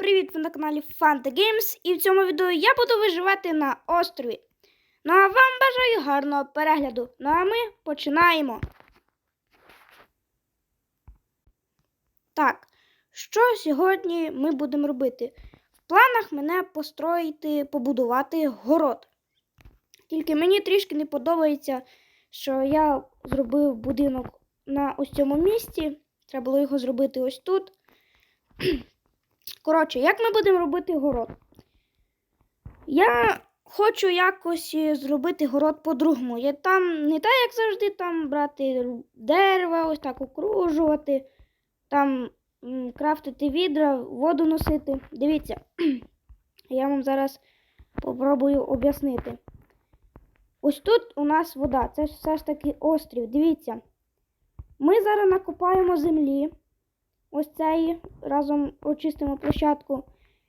привіт! Ви на каналі Fanta Games і в цьому відео я буду виживати на острові. Ну а вам бажаю гарного перегляду. Ну а ми починаємо. Так, що сьогодні ми будемо робити? В планах мене построїти, побудувати город. Тільки мені трішки не подобається, що я зробив будинок на ось цьому місці. Треба було його зробити ось тут. Коротше, як ми будемо робити город? Я хочу якось е, зробити город по-другому. Я там не так, як завжди, там брати дерева, ось так окружувати, там крафтити відра, воду носити. Дивіться, я вам зараз попробую об'яснити. Ось тут у нас вода, це все ж таки острів. Дивіться. Ми зараз накопаємо землі ось цей, разом очистимо площадку.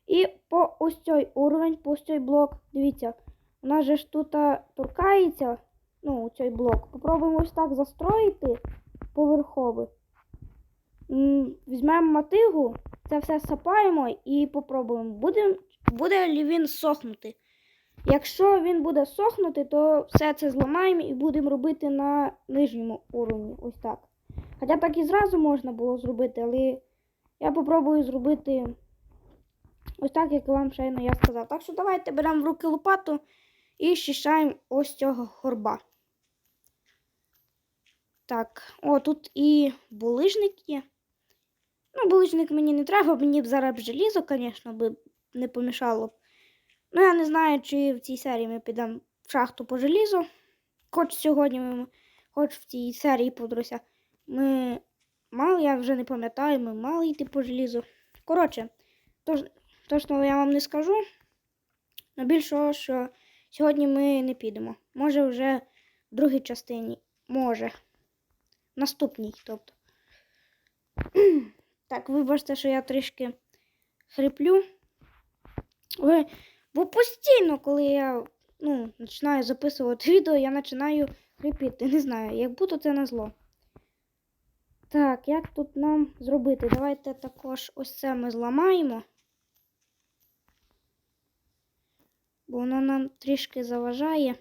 І по ось цей уровень, по ось цей блок, дивіться, у нас же ж тут торкається, ну, цей блок. Попробуємо ось так застроїти поверховий. Візьмемо мотигу, це все сапаємо і попробуємо. Буде, буде ли він сохнути. Якщо він буде сохнути, то все це зламаємо і будемо робити на нижньому уровні. Ось так. Хоча так і зразу можна було зробити, але я попробую зробити ось так, як вам щойно я сказав. Так що давайте беремо в руки лопату і щищаємо ось цього горба. Так, о, тут і булижник є. Ну, булижник мені не треба, мені б зараз желізо, звісно, би не помішало. Ну, я не знаю, чи в цій серії ми підемо в шахту по желізу. Хоч сьогодні ми, хоч в цій серії подруся. Ми мали, я вже не пам'ятаю, ми мали йти по желізу. Коротше, тож, точно я вам не скажу. Но більшого, що сьогодні ми не підемо. Може, вже в другій частині. Може. Наступній, тобто. так, вибачте, що я трішки хриплю. Ой, бо постійно, коли я ну, починаю записувати відео, я починаю хрипіти. Не знаю, як будто це на зло. Так, як тут нам зробити? Давайте також ось це ми зламаємо. Бо воно нам трішки заважає.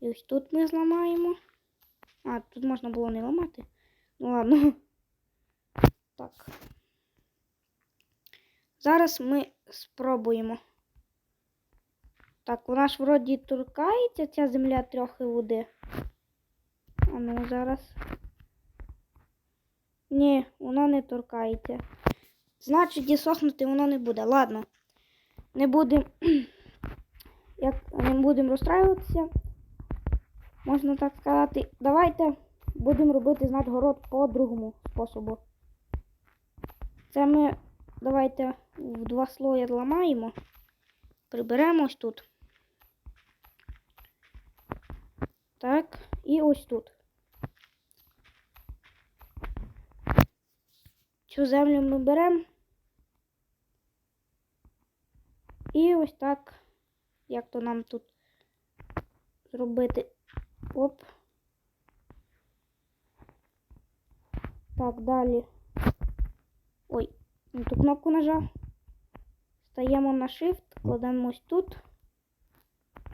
І ось тут ми зламаємо. А, тут можна було не ламати. Ну ладно. Так. Зараз ми спробуємо. Так, вона ж вроді торкається ця земля трохи води. А ну зараз. Ні, воно не торкається. Значить, і сохнути воно не буде. Ладно. Не будемо. Як не будемо розстраюватися, можна так сказати. Давайте будемо робити знать город по другому способу. Це ми давайте в два слої зламаємо. Приберемо ось тут. Так, і ось тут. Цю землю ми беремо. І ось так, як то нам тут зробити. Оп. Так, далі. Ой, не ту кнопку нажав. Стаємо на Shift, кладемо ось тут.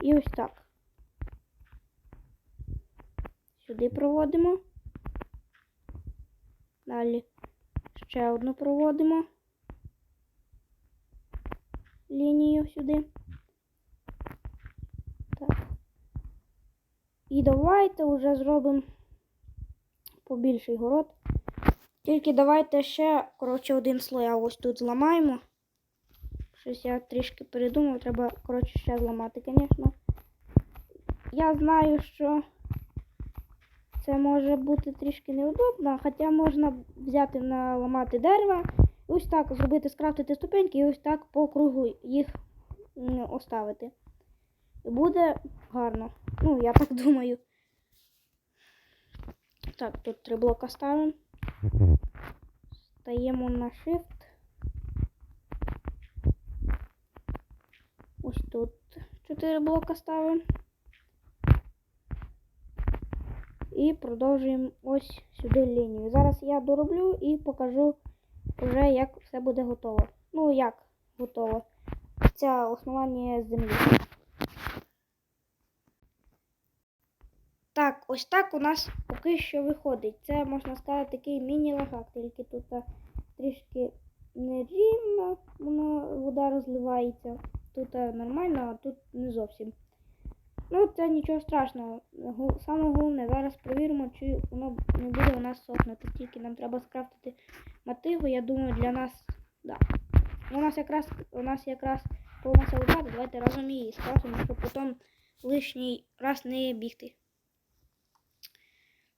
І ось так. Сюди проводимо. Далі ще одну проводимо. Лінію сюди. Так. І давайте вже зробимо побільший город. Тільки давайте ще, коротше, один слой, а ось тут зламаємо. Щось я трішки передумав, треба, коротше, ще зламати, звісно. Я знаю, що це може бути трішки неудобно, хоча можна взяти наламати дерева, і ось так зробити, скрафтити ступеньки і ось так по кругу їх оставити. І буде гарно. Ну, я так думаю. Так, тут три блока ставимо. Стаємо на Shift. Ось тут чотири блока ставимо. І продовжуємо ось сюди лінію. Зараз я дороблю і покажу вже, як все буде готово. Ну як готово? Це основання землі. Так, ось так у нас поки що виходить. Це можна сказати такий міні-лагак, тільки тут трішки нерівно воно вода розливається. Тут нормально, а тут не зовсім. Ну, це нічого страшного. Саме головне, зараз перевіримо, чи воно не буде у нас сохнути. Тільки нам треба скрафтити мотиву. Я думаю, для нас. Да. У нас якраз у нас якраз повністю лопата. Давайте разом її скрафтимо, щоб потім лишній раз не бігти.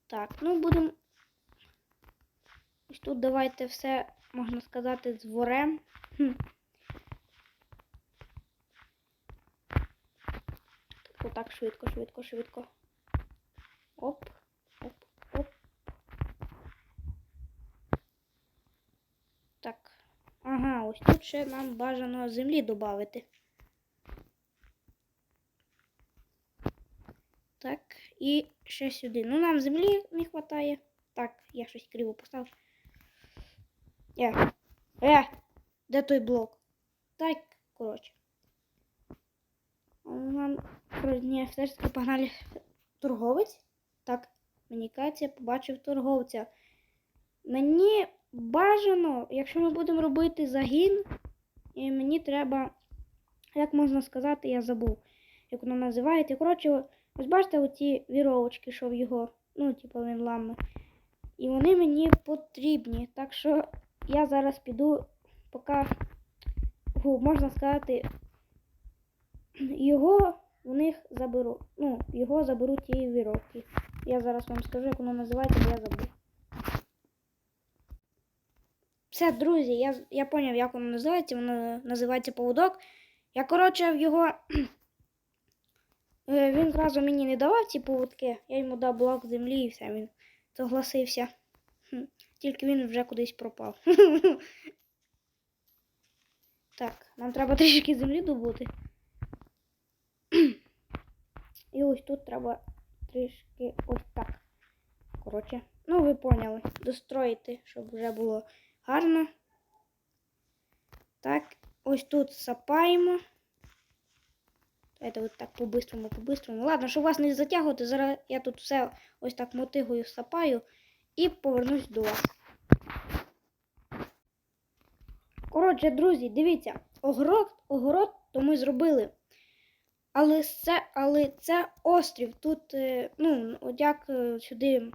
Так, ну будемо. Ось тут давайте все, можна сказати, зворем. Хм. Тобто так швидко, швидко, швидко. Оп, оп, оп. Так. Ага, ось тут ще нам бажано землі додати. Так, і ще сюди. Ну, нам землі не вистачає. Так, я щось криво поставив. Е, е, де той блок? Так, коротше. Нам ні, все ж таки погнали торговець. Так, мені кажеться, я побачив торговця. Мені бажано, якщо ми будемо робити загін, і мені треба, як можна сказати, я забув, як воно називається. Коротше, ось бачите оці віровочки, що в його, ну, типу, він лами. І вони мені потрібні. Так що я зараз піду, поки, можна сказати, його у них заберу. Ну, його заберуть ті віровки. Я зараз вам скажу, як воно називається, я забув. Все, друзі, я, я поняв, як воно називається. Воно називається поводок. Я, коротше, в його. Е, Він зразу мені не давав ці поводки. Я йому дав блок землі і все, він согласився. Тільки він вже кудись пропав. Так, нам треба трішки землі добути. І ось тут треба трішки ось так. Коротше, ну ви поняли. Достроїти, щоб вже було гарно. Так, ось тут сапаємо. Давайте от так по-бистрому, по-бистрому. Ладно, щоб вас не затягувати, зараз я тут все ось так мотигою сапаю і повернусь до вас. Коротше, друзі, дивіться, огород, огород то ми зробили. Але це, але це острів. Тут, е, ну, от як е, сюди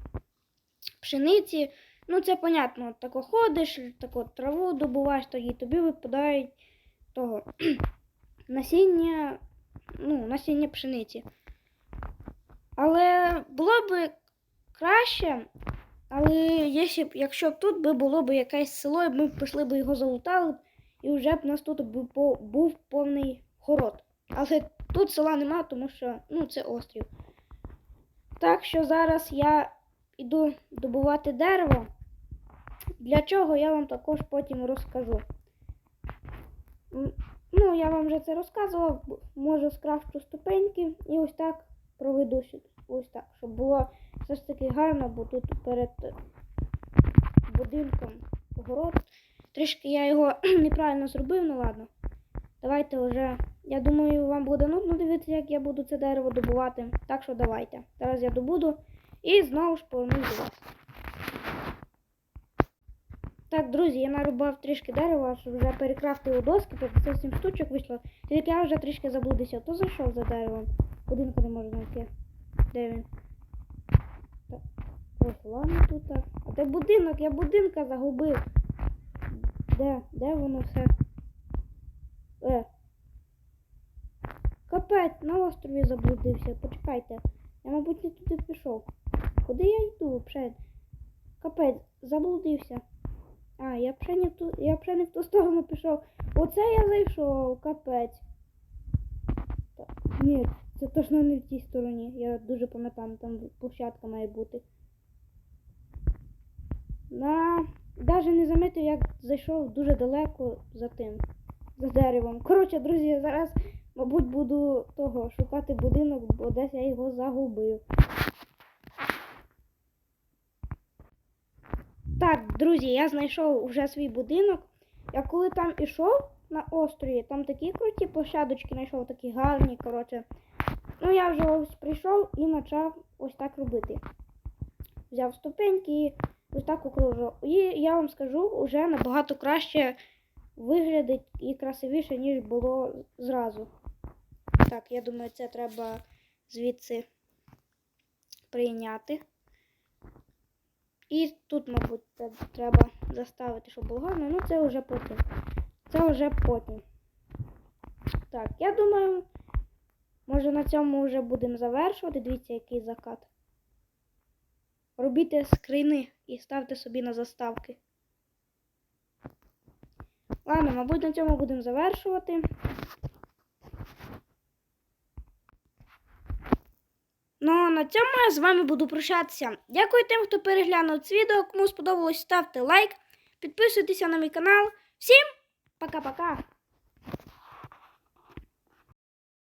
пшениці, ну це понятно, тако ходиш, тако траву добуваєш, тоді тобі випадають того насіння, ну, насіння пшениці. Але було б краще, але якщо б, якщо тут було б якесь село, і ми б пішли б його залутали, і вже б у нас тут був повний город. Але тут села нема, тому що ну, це острів. Так що зараз я йду добувати дерево. Для чого я вам також потім розкажу. Ну, я вам вже це розказував, можу скрафчу ступеньки і ось так проведу. Ось так, щоб було все ж таки гарно, бо тут перед будинком город. Трішки я його неправильно зробив, ну ладно. Давайте вже. Я думаю, вам буде нудно дивитися, як я буду це дерево добувати. Так що давайте. Зараз я добуду і знову ж повернусь до вас. Так, друзі, я нарубав трішки дерева, щоб вже перекрафтив доски, 57 штучок вийшло. Тільки я вже трішки заблудився. То зайшов за деревом. Будинку не можу знайти. Де він? Так. Ось ладно тут. так. А де будинок? Я будинка загубив. Де? Де воно все? Е. Капець, на острові заблудився. Почекайте. Я, мабуть, не туди пішов. Куди я йду взагалі? Капець, заблудився. А, я вже не в ту, я вже не в ту сторону пішов. Оце я зайшов, капець. Та, ні, це точно не в тій стороні. Я дуже пам'ятаю, там площадка має бути. На... Навіть не замітив, як зайшов дуже далеко за тим, за деревом. Коротше, друзі, зараз, мабуть, буду того шукати будинок, бо десь я його загубив. Так, друзі, я знайшов вже свій будинок. Я коли там ішов на острові, там такі круті площадочки знайшов, такі гарні, коротше. Ну, я вже ось прийшов і почав ось так робити. Взяв ступеньки і ось так окружив. І я вам скажу, вже набагато краще виглядить і красивіше, ніж було зразу. Так, я думаю, це треба звідси прийняти. І тут, мабуть, це треба заставити, щоб було гарно. Ну, це вже потім. Це вже потім. Так, я думаю, може на цьому вже будемо завершувати. Дивіться, який закат. Робіть скріни і ставте собі на заставки. Ладно, мабуть, на цьому будемо завершувати. Ну, а на цьому я з вами буду прощатися. Дякую тим, хто переглянув це відео. Кому сподобалось, ставте лайк, підписуйтеся на мій канал. Всім пока-пока!